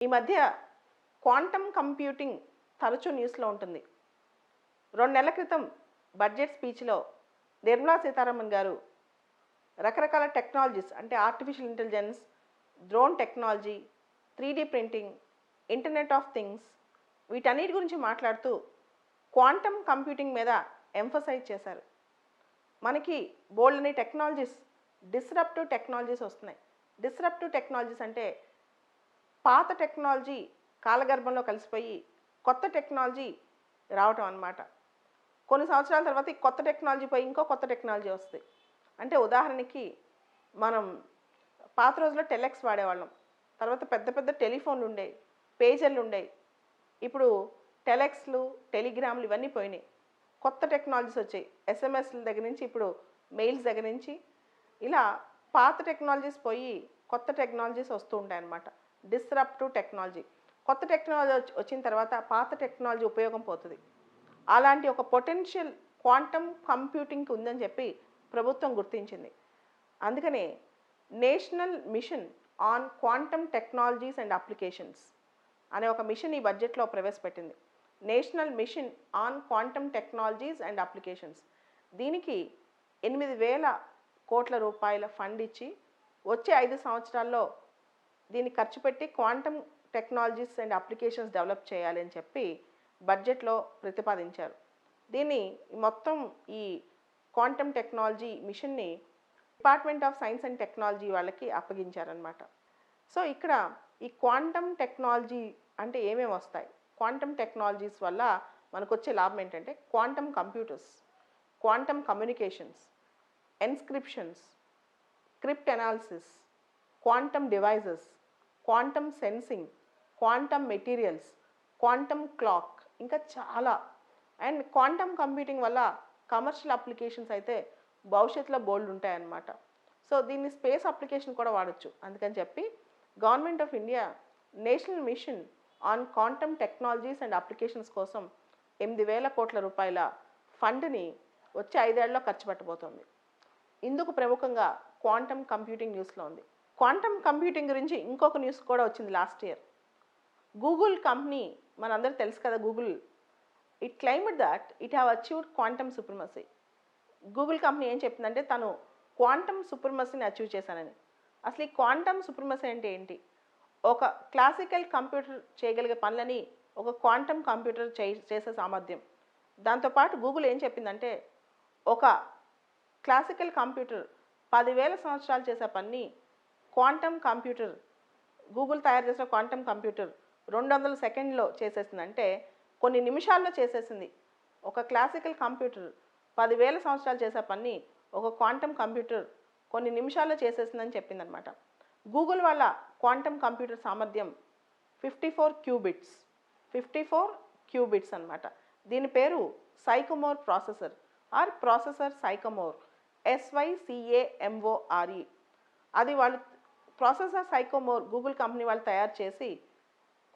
ఈ మధ్య quantum computing తరచూ న్యూస్లో ఉంటుంది. రెండు నెలల క్రితం బడ్జెట్ స్పీచ్లో నిర్మలా సీతారామన్ గారు రకరకాల టెక్నాలజీస్ అంటే artificial intelligence drone technology three printing internet of things వీటన్నిటి గురించి మాట్లాడుతూ క్వాంటమ్ కంప్యూటింగ్ మీద ఎంఫసైజ్ చేశారు. మనకి బోల్డ్ అనే టెక్నాలజీస్ డిస్రప్టివ్ టెక్నాలజీస్ వస్తున్నాయి. డిస్రప్టివ్ టెక్నాలజీస్ అంటే పాత టెక్నాలజీ కాలగర్భంలో కలిసిపోయి కొత్త టెక్నాలజీ రావటం అన్నమాట. కొన్ని సంవత్సరాల తర్వాత ఈ కొత్త టెక్నాలజీ పోయి ఇంకో కొత్త టెక్నాలజీ వస్తుంది. అంటే ఉదాహరణకి మనం పాత రోజుల్లో టెలెక్స్ వాడేవాళ్ళం. తర్వాత పెద్ద పెద్ద టెలిఫోన్లు ఉండేవి పేజర్లు ఉండేవి ఇప్పుడు టెలెక్స్లు టెలిగ్రామ్లు ఇవన్నీ పోయినాయి. కొత్త టెక్నాలజీస్ వచ్చాయి. ఎస్ఎంఎస్ల దగ్గర నుంచి ఇప్పుడు మెయిల్స్ దగ్గర నుంచి ఇలా పాత టెక్నాలజీస్ పోయి కొత్త టెక్నాలజీస్ వస్తూ ఉంటాయి అన్నమాట డిస్రప్టివ్ టెక్నాలజీ కొత్త టెక్నాలజీ వచ్చిన తర్వాత పాత టెక్నాలజీ ఉపయోగం పోతుంది. అలాంటి ఒక పొటెన్షియల్ క్వాంటమ్ కంప్యూటింగ్కి ఉందని చెప్పి ప్రభుత్వం గుర్తించింది. అందుకనే national mission on quantum technologies and applications అనే ఒక మిషన్ ఈ బడ్జెట్లో ప్రవేశపెట్టింది. National mission on quantum technologies and applications దీనికి ఎనిమిది వేల కోట్ల రూపాయల ఫండ్ ఇచ్చి వచ్చే ఐదు సంవత్సరాల్లో దీన్ని ఖర్చు పెట్టి quantum technologies and applications develop చేయాలని చెప్పి బడ్జెట్లో ప్రతిపాదించారు. దీన్ని మొత్తం ఈ క్వాంటమ్ టెక్నాలజీ మిషన్ని department of science and technology వాళ్ళకి అప్పగించారనమాట సో ఇక్కడ ఈ క్వాంటమ్ టెక్నాలజీ అంటే ఏమేమి వస్తాయి? క్వాంటమ్ టెక్నాలజీస్ వల్ల మనకు వచ్చే లాభం ఏంటంటే quantum computers quantum communications encryptions crypt analysis quantum devices quantum sensing quantum materials quantum clock ఇంకా చాలా. అండ్ క్వాంటమ్ కంప్యూటింగ్ వల్ల కమర్షియల్ అప్లికేషన్స్ అయితే భవిష్యత్తులో బోల్డ్ ఉంటాయన్నమాట. సో దీన్ని స్పేస్ అప్లికేషన్ కూడా వాడచ్చు. అందుకని చెప్పి government of India national mission on quantum technologies and applications కోసం ఎనిమిది వేల కోట్ల రూపాయల ఫండ్ని వచ్చే ఐదేళ్ళలో ఖర్చు పెట్టబోతోంది. ఇందుకు ప్రముఖంగా క్వాంటమ్ కంప్యూటింగ్ న్యూస్లో ఉంది. క్వాంటమ్ కంప్యూటింగ్ గురించి ఇంకొక న్యూస్ కూడా వచ్చింది లాస్ట్ ఇయర్. గూగుల్ కంపెనీ మనందరూ తెలుసు కదా Google. It claimed that it have achieved quantum supremacy Google company ఏం చెప్తుందంటే తను క్వాంటమ్ సుప్రమసీని అచీవ్ చేశానని. అసలు ఈ క్వాంటమ్ సుప్రమసీ అంటే ఏంటి? ఒక క్లాసికల్ కంప్యూటర్ చేయగలిగే పనులని ఒక క్వాంటమ్ కంప్యూటర్ చే చేసే సామర్థ్యం. దాంతోపాటు గూగుల్ ఏం చెప్పిందంటే ఒక క్లాసికల్ కంప్యూటర్ పదివేల సంవత్సరాలు చేసే పని క్వాంటమ్ కంప్యూటర్ గూగుల్ తయారు చేసిన క్వాంటమ్ కంప్యూటర్ రెండు వందల సెకండ్లో చేసేసింది అంటే కొన్ని నిమిషాల్లో చేసేసింది. ఒక క్లాసికల్ కంప్యూటర్ పదివేల సంవత్సరాలు చేసే పని ఒక క్వాంటమ్ కంప్యూటర్ కొన్ని నిమిషాల్లో చేసేసిందని చెప్పిందనమాట. గూగుల్ వాళ్ళ క్వాంటమ్ కంప్యూటర్ సామర్థ్యం fifty four qubits fifty four qubits అనమాట. దీని పేరు సైకోమోర్ ప్రాసెసర్ ఆర్ ప్రాసెసర్ సైకోమోర్ ఎస్వైసిఏఎంఓఆర్ఈ. అది వాళ్ళు ప్రాసెసర్ సైకోమోర్ గూగుల్ కంపెనీ వాళ్ళు తయారు చేసి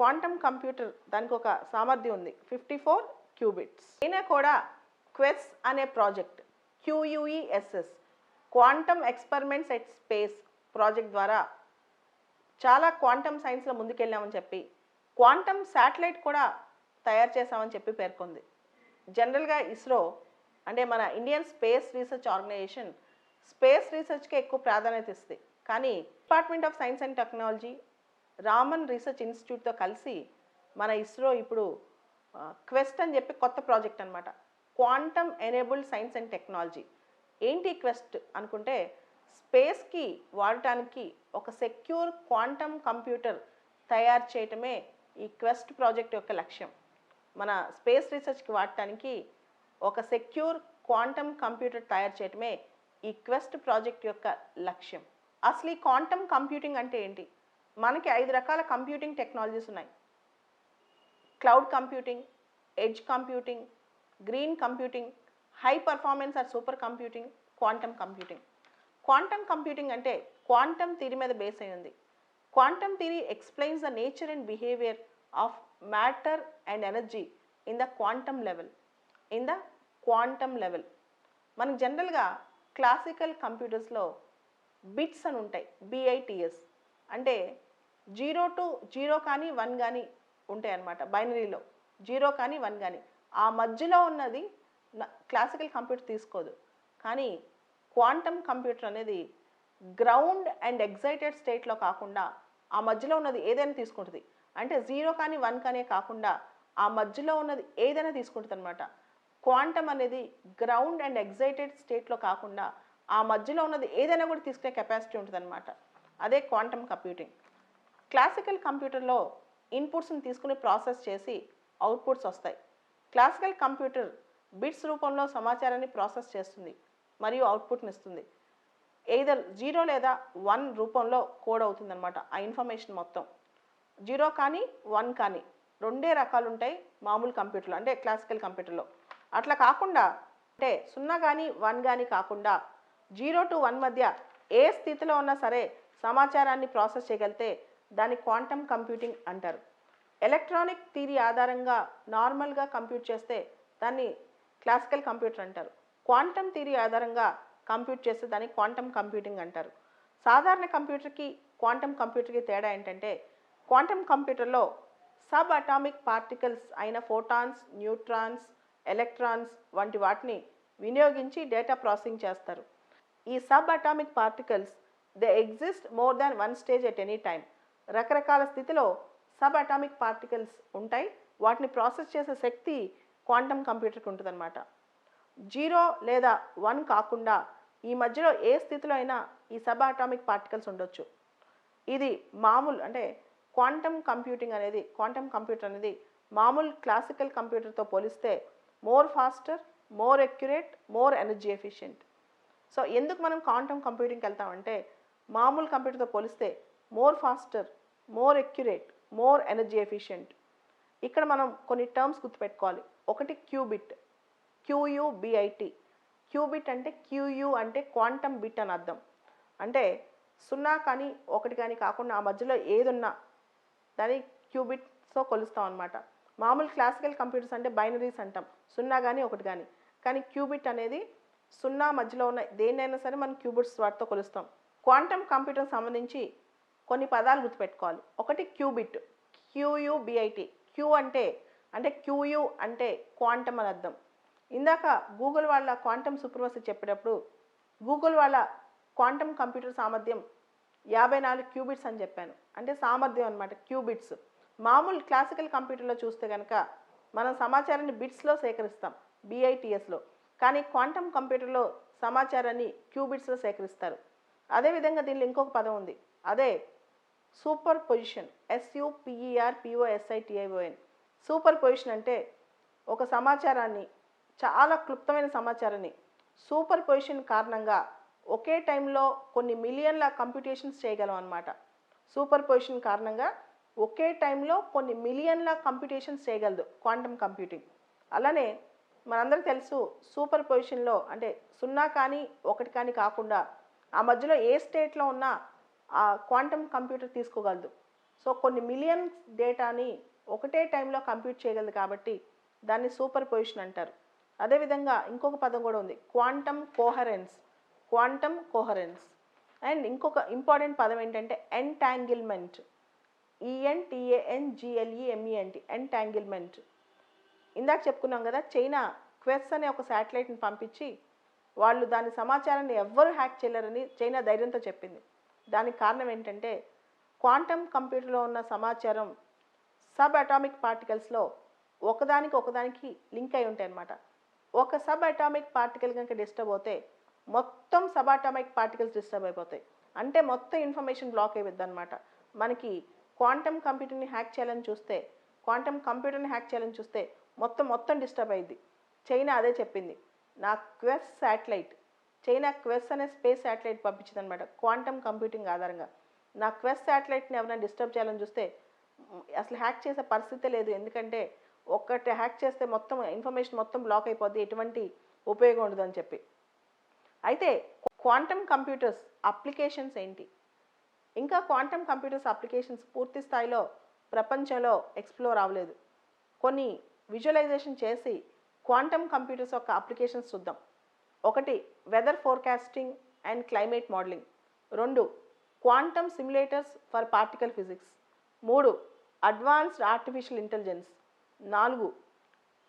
క్వాంటమ్ కంప్యూటర్ దానికి ఒక సామర్థ్యం ఉంది. Fifty four qubits. అయినా కూడా క్వెస్ అనే project Q U E S S quantum experiments at space project ద్వారా చాలా క్వాంటమ్ సైన్స్లో ముందుకెళ్ళామని చెప్పి క్వాంటమ్ శాటిలైట్ కూడా తయారు చేశామని చెప్పి పేర్కొంది. జనరల్గా ఇస్రో అంటే మన Indian space research organisation space రీసెర్చ్కి ఎక్కువ ప్రాధాన్యత ఇస్తుంది. కానీ department of science and technology Raman research ఇన్స్టిట్యూట్తో కలిసి మన ఇస్రో ఇప్పుడు క్వెస్ట్ అని చెప్పి కొత్త ప్రాజెక్ట్ అనమాట quantum enabled science and technology. ఏంటి క్వెస్ట్ అనుకుంటే స్పేస్కి వాడటానికి ఒక సెక్యూర్ క్వాంటమ్ కంప్యూటర్ తయారు చేయటమే ఈ క్వెస్ట్ ప్రాజెక్ట్ యొక్క లక్ష్యం. మన స్పేస్ రీసెర్చ్కి వాడటానికి ఒక సెక్యూర్ క్వాంటమ్ కంప్యూటర్ తయారు చేయటమే ఈ క్వెస్ట్ ప్రాజెక్ట్ యొక్క లక్ష్యం. అసలు ఈ క్వాంటమ్ కంప్యూటింగ్ అంటే ఏంటి? మనకి ఐదు రకాల కంప్యూటింగ్ టెక్నాలజీస్ ఉన్నాయి. Cloud computing edge computing green computing high performance or super computing quantum computing. Quantum computing అంటే క్వాంటమ్ థిరీ మీద బేస్ అయి ఉంది. Quantum theory explains the nature and behaviour of matter and energy in the quantum level. In the quantum level. మనకు జనరల్గా classical కంప్యూటర్స్లో bits అని ఉంటాయి B I T S అంటే జీరో టు జీరో కానీ వన్ కానీ ఉంటాయి అన్నమాట బైనరీలో జీరో కానీ వన్ కానీ. ఆ మధ్యలో ఉన్నది క్లాసికల్ కంప్యూటర్ తీసుకోదు. కానీ క్వాంటమ్ కంప్యూటర్ అనేది గ్రౌండ్ అండ్ ఎగ్జైటెడ్ స్టేట్లో కాకుండా ఆ మధ్యలో ఉన్నది ఏదైనా తీసుకుంటుంది. అంటే జీరో కానీ వన్ కానీ కాకుండా ఆ మధ్యలో ఉన్నది ఏదైనా తీసుకుంటుంది అనమాట క్వాంటమ్ అనేది గ్రౌండ్ అండ్ ఎగ్జైటెడ్ స్టేట్లో కాకుండా ఆ మధ్యలో ఉన్నది ఏదైనా కూడా తీసుకునే కెపాసిటీ ఉంటుంది అనమాట అదే క్వాంటమ్ కంప్యూటింగ్. క్లాసికల్ కంప్యూటర్లో ఇన్పుట్స్ని తీసుకుని ప్రాసెస్ చేసి అవుట్పుట్స్ వస్తాయి. క్లాసికల్ కంప్యూటర్ బిట్స్ రూపంలో సమాచారాన్ని ప్రాసెస్ చేస్తుంది మరియు అవుట్పుట్ని ఇస్తుంది. ఎయిదర్ జీరో లేదా వన్ రూపంలో కోడ్ అవుతుందన్నమాట ఆ ఇన్ఫర్మేషన్ మొత్తం. జీరో కానీ వన్ కానీ రెండే రకాలు ఉంటాయి మామూలు కంప్యూటర్లో అంటే క్లాసికల్ కంప్యూటర్లో. అట్లా కాకుండా అంటే సున్నా కానీ వన్ కానీ కాకుండా జీరో టు వన్ మధ్య ఏ స్థితిలో ఉన్నా సరే సమాచారాన్ని ప్రాసెస్ చేయగలిగితే దాన్ని క్వాంటమ్ కంప్యూటింగ్ అంటారు. ఎలక్ట్రానిక్ థియరీ ఆధారంగా నార్మల్గా కంప్యూట్ చేస్తే దాన్ని క్లాసికల్ కంప్యూటర్ అంటారు. క్వాంటమ్ థియరీ ఆధారంగా కంప్యూట్ చేస్తే దాన్ని క్వాంటమ్ కంప్యూటింగ్ అంటారు. సాధారణ కంప్యూటర్కి క్వాంటమ్ కంప్యూటర్కి తేడా ఏంటంటే క్వాంటమ్ కంప్యూటర్లో సబ్ అటామిక్ పార్టికల్స్ అయిన ఫోటాన్స్ న్యూట్రాన్స్ ఎలక్ట్రాన్స్ వంటి వాటిని వినియోగించి డేటా ప్రాసెసింగ్ చేస్తారు. ఈ sub atomic particles they exist more than one stage at any time రకరకాల స్థితిలో సబ్ అటామిక్ పార్టికల్స్ ఉంటాయి. వాటిని ప్రాసెస్ చేసే శక్తి క్వాంటమ్ కంప్యూటర్కి ఉంటుందన్నమాట. జీరో లేదా వన్ కాకుండా ఈ మధ్యలో ఏ స్థితిలో అయినా ఈ సబ్ అటామిక్ పార్టికల్స్ ఉండొచ్చు. ఇది మామూలు అంటే క్వాంటమ్ కంప్యూటింగ్ అనేది క్వాంటమ్ కంప్యూటర్ అనేది మామూలు క్లాసికల్ కంప్యూటర్తో పోలిస్తే more faster more accurate more energy efficient. So ఎందుకు మనం క్వాంటమ్ కంప్యూటింగ్కి వెళ్తామంటే మామూలు కంప్యూటర్తో పోలిస్తే more faster more accurate more energy efficient. ఇక్కడ మనం కొన్ని టర్మ్స్ గుర్తుపెట్టుకోవాలి. ఒకటి క్యూబిట్ క్యూయుబిఐటి క్యూబిట్ అంటే క్యూయు అంటే క్వాంటమ్ బిట్ అని అర్థం. అంటే సున్నా కానీ ఒకటి కానీ కాకుండా ఆ మధ్యలో ఏదున్నా దాన్ని క్యూబిట్స్తో కొలుస్తాం అనమాట మామూలు క్లాసికల్ కంప్యూటర్స్ అంటే బైనరీస్ అంటాం. సున్నా కానీ ఒకటి కానీ కానీ క్యూబిట్ అనేది సున్నా మధ్యలో ఉన్న దేన్నైనా సరే మనం క్యూబిట్స్ వాటితో కొలుస్తాం. క్వాంటమ్ కంప్యూటర్ సంబంధించి కొన్ని పదాలు గుర్తుపెట్టుకోవాలి. ఒకటి క్యూబిట్. క్యూయుబిఐటి క్యూ అంటే అంటే క్యూయు అంటే క్వాంటమ్ అని అర్థం. ఇందాక గూగుల్ వాళ్ళ క్వాంటమ్ సూపర్వసి చెప్పేటప్పుడు గూగుల్ వాళ్ళ క్వాంటమ్ కంప్యూటర్ సామర్థ్యం యాభై నాలుగు క్యూబిట్స్ అని చెప్పాను. అంటే సామర్థ్యం అనమాట క్యూబిట్స్. మామూలు క్లాసికల్ కంప్యూటర్లో చూస్తే కనుక మనం సమాచారాన్ని బిట్స్లో సేకరిస్తాం బీఐటీఎస్లో కానీ క్వాంటమ్ కంప్యూటర్లో సమాచారాన్ని క్యూబిట్స్లో సేకరిస్తారు. అదేవిధంగా దీనిలో ఇంకొక పదం ఉంది. అదే సూపర్ పొజిషన్ ఎస్యుపిఈఆర్ పిఓఎస్ఐటిఐఓఎన్ సూపర్ పొజిషన్ అంటే ఒక సమాచారాన్ని చాలా క్లుప్తమైన సమాచారాన్ని సూపర్ పొజిషన్ కారణంగా ఒకే టైంలో కొన్ని మిలియన్ల కంప్యూటేషన్స్ చేయగలం అనమాట సూపర్ పొజిషన్ కారణంగా ఒకే టైంలో కొన్ని మిలియన్ల కంప్యూటేషన్స్ చేయగలదు క్వాంటమ్ కంప్యూటింగ్. అలానే మనందరికీ తెలుసు సూపర్ పొజిషన్లో అంటే సున్నా కానీ ఒకటి కానీ కాకుండా ఆ మధ్యలో ఏ స్టేట్లో ఉన్నా ఆ క్వాంటమ్ కంప్యూటర్ తీసుకోగలదు. సో కొన్ని మిలియన్స్ డేటాని ఒకటే టైంలో కంప్యూట్ చేయగలదు కాబట్టి దాన్ని సూపర్ పొజిషన్ అంటారు. అదేవిధంగా ఇంకొక పదం కూడా ఉంది quantum coherence quantum coherence. And ఇంకొక ఇంపార్టెంట్ పదం ఏంటంటే ఎంటాంగిల్మెంట్. ఈఎన్టీఏఎన్జిఎల్ఈఎంఈఎన్టి ఎంటాంగిల్మెంట్ ఇందాక చెప్పుకున్నాం కదా చైనా క్వెస్ అనే ఒక శాటిలైట్ని పంపించి వాళ్ళు దాని సమాచారాన్ని ఎవ్వరూ హ్యాక్ చేయలేరని చైనా ధైర్యంతో చెప్పింది. దానికి కారణం ఏంటంటే క్వాంటమ్ కంప్యూటర్లో ఉన్న సమాచారం సబ్ అటామిక్ పార్టికల్స్లో ఒకదానికి ఒకదానికి లింక్ అయి ఉంటాయి అన్నమాట. ఒక సబ్ అటామిక్ పార్టికల్ కనుక డిస్టర్బ్ అవుతే మొత్తం సబ్ అటామిక్ పార్టికల్స్ డిస్టర్బ్ అయిపోతాయి. అంటే మొత్తం ఇన్ఫర్మేషన్ బ్లాక్ అయిపోద్ది అనమాట మనకి క్వాంటమ్ కంప్యూటర్ని హ్యాక్ చేయాలని చూస్తే క్వాంటమ్ కంప్యూటర్ని హ్యాక్ చేయాలని చూస్తే మొత్తం మొత్తం డిస్టర్బ్ అయింది. చైనా అదే చెప్పింది. నా క్వెస్ శాటిలైట్ చైనా క్వెస్ అనే స్పేస్ శాటిలైట్ పంపించింది అనమాట క్వాంటమ్ కంప్యూటింగ్ ఆధారంగా. నా క్వెస్ శాటిలైట్ని ఎవరైనా డిస్టర్బ్ చేయాలని చూస్తే అసలు హ్యాక్ చేసే పరిస్థితి లేదు. ఎందుకంటే ఒక్కటి హ్యాక్ చేస్తే మొత్తం ఇన్ఫర్మేషన్ మొత్తం బ్లాక్ అయిపోద్ది ఎటువంటి ఉపయోగం ఉండదని చెప్పి. అయితే క్వాంటమ్ కంప్యూటర్స్ అప్లికేషన్స్ ఏంటి? ఇంకా క్వాంటమ్ కంప్యూటర్స్ అప్లికేషన్స్ పూర్తి స్థాయిలో ప్రపంచంలో ఎక్స్ప్లోర్ అవ్వలేదు. కొన్ని విజువలైజేషన్ చేసి క్వాంటమ్ కంప్యూటర్స్ యొక్క అప్లికేషన్స్ చూద్దాం. ఒకటి weather forecasting and climate modelling. రెండు quantum simulators for particle physics. మూడు అడ్వాన్స్డ్ ఆర్టిఫిషియల్ ఇంటెలిజెన్స్. నాలుగు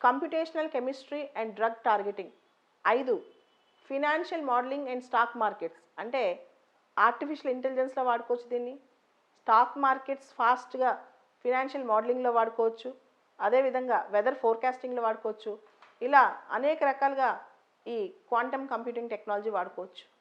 computational chemistry and drug targeting. ఐదు financial modelling and stock markets. అంటే ఆర్టిఫిషియల్ ఇంటెలిజెన్స్లో వాడుకోవచ్చు దీన్ని. స్టాక్ మార్కెట్స్ ఫాస్ట్గా ఫినాన్షియల్ మోడలింగ్లో వాడుకోవచ్చు. అదేవిధంగా వెదర్ ఫోర్కాస్టింగ్లో వాడుకోవచ్చు. ఇలా అనేక రకాలుగా ఈ క్వాంటమ్ కంప్యూటింగ్ టెక్నాలజీ వాడుకోవచ్చు.